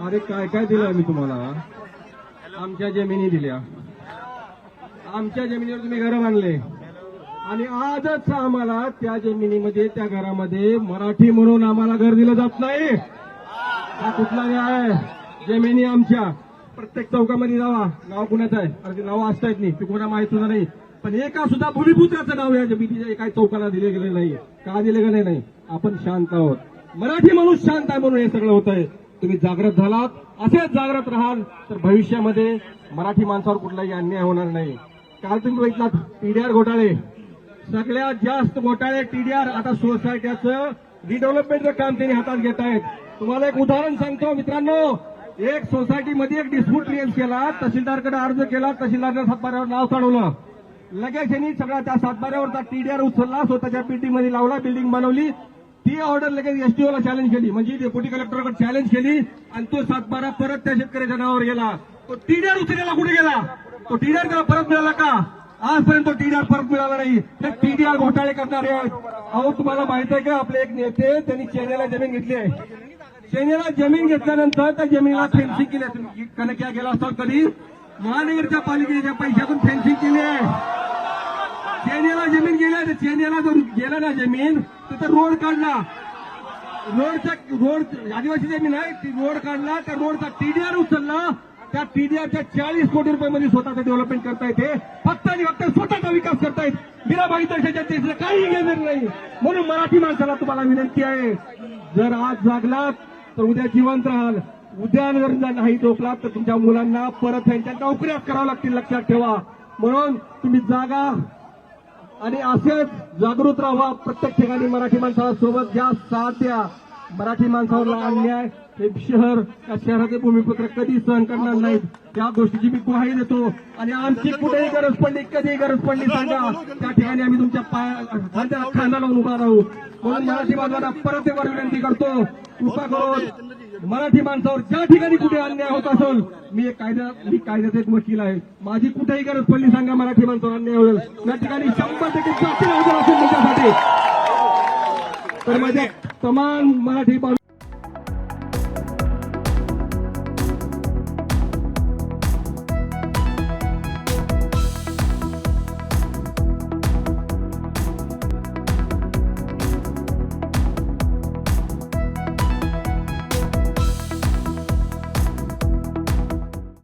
अरे काय काय दिलं आम्ही तुम्हाला? आमच्या जमिनी दिल्या. आमच्या जमिनीवर तुम्ही घर बांधले. आणि आजच आम्हाला त्या जमिनीमध्ये त्या घरामध्ये मराठी म्हणून आम्हाला घर दिलं जात नाही. हा कुठला न्याय? आहे जमिनी आमच्या. प्रत्येक चौकामध्ये जावा. नाव कुणाचं आहे? अरे ते नाव असता येत नाही. ते कोणा माहीत सुद्धा नाही. पण एका सुद्धा भूमिपुत्राचं नाव या जमिनीच्या एका चौकाला दिले गेले नाही. का दिले गेले नाही? आपण शांत आहोत. मराठी माणूस शांत आहे म्हणून हे सगळं होत आहे तुम्ही जागृत झालात. असेच जागृत राहाल तर भविष्यामध्ये मराठी माणसावर कुठलाही अन्याय होणार नाही. काल तुम्ही बघितलात टीडीआर घोटाळे. सगळ्यात जास्त घोटाळे टीडीआर आता सोसायट्याचं रिडेव्हलपमेंटचं काम त्यांनी हातात घेत आहेत. तुम्हाला एक उदाहरण सांगतो मित्रांनो. एक सोसायटीमध्ये एक डिस्प्यूट क्रिएट केला तहसीलदारकडे अर्ज केला तहसीलदारने सातबाऱ्यावर नाव चढवलं लगेच यांनी सगळ्या त्या सातबाऱ्यावरचा टीडीआर उचलला स्वतःच्या बिल्डिंगमध्ये लावला बिल्डिंग बनवली. ती ऑर्डर लगेच एसटीओला चॅलेंज केली. म्हणजे डेप्युटी कलेक्टरकडे चॅलेंज केली आणि तो सातबारा परत त्या शेतकऱ्याच्या नावावर गेला. तो टीडीआर उचललेला कुठे गेला? तो टीडीआर त्याला परत मिळाला का? आजपर्यंत तो टीडीआर परत मिळाला नाही. हे टीडीआर घोटाळे करणारे आहेत. अहो तुम्हाला माहीत आहे का? आपले एक नेते त्यांनी चेन्नईला जमीन घेतली आहे. चेन्नईला जमीन घेतल्यानंतर त्या जमिनीला फेन्सिंग केली आहे. कनक्या गेला असतात कधी? महानगरच्या पालिकेच्या पैशातून फेन्सिंग केली आहे. चेन्याला जमीन गेल्या तर चेन्याला जर गेला ना जमीन तर रोड काढला. रोडचा रोड आदिवासी जमीन आहे ती रोड काढला त्या रोडचा टीडीआर उचलला. त्या टीडीआरच्या चाळीस कोटी रुपयामध्ये स्वतःचं डेव्हलपमेंट करता येते. फक्त आणि फक्त स्वतःचा विकास करतायत मीराबाई दर्शाच्या देशाला काही घेणार नाही. म्हणून मराठी माणसाला तुम्हाला विनंती आहे जर आज जागलात तर उद्या जिवंत राहाल. उद्या जर नाही झोपलात तर तुमच्या मुलांना परत त्यांच्या नोकऱ्याच कराव्या लागतील लक्षात ठेवा. म्हणून तुम्ही जागा आणि असेच जागृत राहा प्रत्येक ठिकाणी मराठी माणसाला सोबत घ्या साथ द्या मराठी माणसावरला अन्याय हे शहर त्या शहराचे भूमिपुत्र कधी सहन करणार नाहीत. त्या गोष्टीची मी ग्वाही देतो. आणि आमची कुठेही गरज पडली कधीही गरज पडली सांगा. त्या ठिकाणी आम्ही तुमच्या पाया खांदा लावून उभा राहू. म्हणून मराठी बांधवांना परत एकवार विनंती करतो. कृपा करून मराठी माणसावर ज्या ठिकाणी कुठे अन्याय होत असेल मी एक कायदा मी कायद्याचा एक वकील आहे. माझी कुठेही गरज पडली सांगा मराठी माणसावर अन्याय होईल. या ठिकाणी शंभर टक्के हजर असेल तुमच्यासाठी. तर माझ्या तमाम मराठी